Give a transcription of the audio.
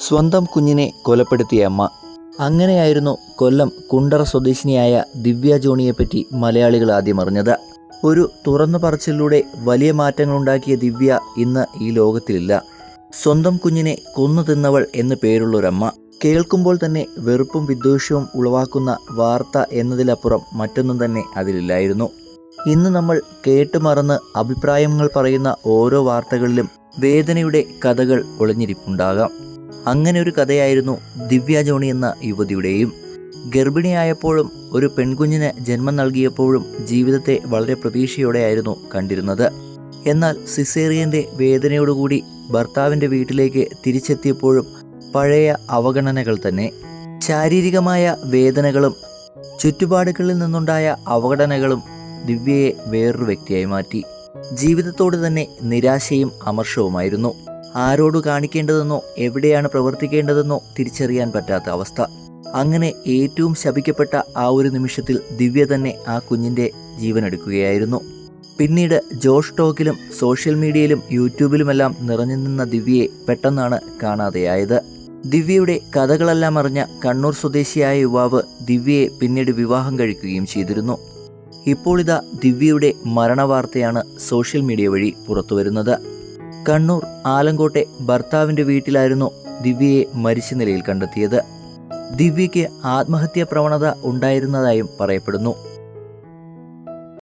സ്വന്തം കുഞ്ഞിനെ കൊലപ്പെടുത്തിയ അമ്മ. അങ്ങനെയായിരുന്നു കൊല്ലം കുണ്ടറ സ്വദേശിനിയായ ദിവ്യ ജോണിയെപ്പറ്റി മലയാളികൾ ആദ്യം അറിഞ്ഞത്. ഒരു തുറന്നു പറച്ചിലൂടെ വലിയ മാറ്റങ്ങളുണ്ടാക്കിയ ദിവ്യ ഇന്ന് ഈ ലോകത്തിലില്ല. സ്വന്തം കുഞ്ഞിനെ കൊന്നു തിന്നവൾ എന്ന് പേരുള്ളൊരമ്മ. കേൾക്കുമ്പോൾ തന്നെ വെറുപ്പും വിദ്വേഷവും ഉളവാക്കുന്ന വാർത്ത എന്നതിലപ്പുറം മറ്റൊന്നും തന്നെ അതിലില്ലായിരുന്നു. ഇന്ന് നമ്മൾ കേട്ടുമറന്ന് അഭിപ്രായങ്ങൾ പറയുന്ന ഓരോ വാർത്തകളിലും വേദനയുടെ കഥകൾ ഒളിഞ്ഞിരിപ്പുണ്ടാകാം. അങ്ങനെ ഒരു കഥയായിരുന്നു ദിവ്യ ജോണി എന്ന യുവതിയുടെയും. ഗർഭിണിയായപ്പോഴും ഒരു പെൺകുഞ്ഞിന് ജന്മം നൽകിയപ്പോഴും ജീവിതത്തെ വളരെ പ്രതീക്ഷയോടെയായിരുന്നു കണ്ടിരുന്നത്. എന്നാൽ സിസേറിയന്റെ വേദനയോടുകൂടി ഭർത്താവിന്റെ വീട്ടിലേക്ക് തിരിച്ചെത്തിയപ്പോഴും പഴയ അവഗണനകൾ തന്നെ. ശാരീരികമായ വേദനകളും ചുറ്റുപാടുകളിൽ നിന്നുണ്ടായ അവഗണനകളും ദിവ്യയെ വേറൊരു വ്യക്തിയായി മാറ്റി. ജീവിതത്തോട് തന്നെ നിരാശയും അമർഷവുമായിരുന്നു. ആരോട് കാണിക്കേണ്ടതെന്നോ എവിടെയാണ് പ്രവർത്തിക്കേണ്ടതെന്നോ തിരിച്ചറിയാൻ പറ്റാത്ത അവസ്ഥ. അങ്ങനെ ഏറ്റവും ശപിക്കപ്പെട്ട ആ ഒരു നിമിഷത്തിൽ ദിവ്യ തന്നെ ആ കുഞ്ഞിന്റെ ജീവനെടുക്കുകയായിരുന്നു. പിന്നീട് ജോഷ് ടോക്കിലും സോഷ്യൽ മീഡിയയിലും യൂട്യൂബിലുമെല്ലാം നിറഞ്ഞു നിന്ന ദിവ്യയെ പെട്ടെന്നാണ് കാണാതെയായത്. ദിവ്യയുടെ കഥകളെല്ലാം അറിഞ്ഞ കണ്ണൂർ സ്വദേശിയായ യുവാവ് ദിവ്യയെ പിന്നീട് വിവാഹം കഴിക്കുകയും ചെയ്തിരുന്നു. ഇപ്പോൾ ഇതാ ദിവ്യയുടെ മരണവാർത്തയാണ് സോഷ്യൽ മീഡിയ വഴി പുറത്തുവരുന്നത്. കണ്ണൂർ ആലങ്കോട്ടെ ഭർത്താവിന്റെ വീട്ടിലായിരുന്നു ദിവ്യയെ മരിച്ച നിലയിൽ കണ്ടെത്തിയത്. ദിവ്യയ്ക്ക് ആത്മഹത്യാ പ്രവണത ഉണ്ടായിരുന്നതായും പറയപ്പെടുന്നു.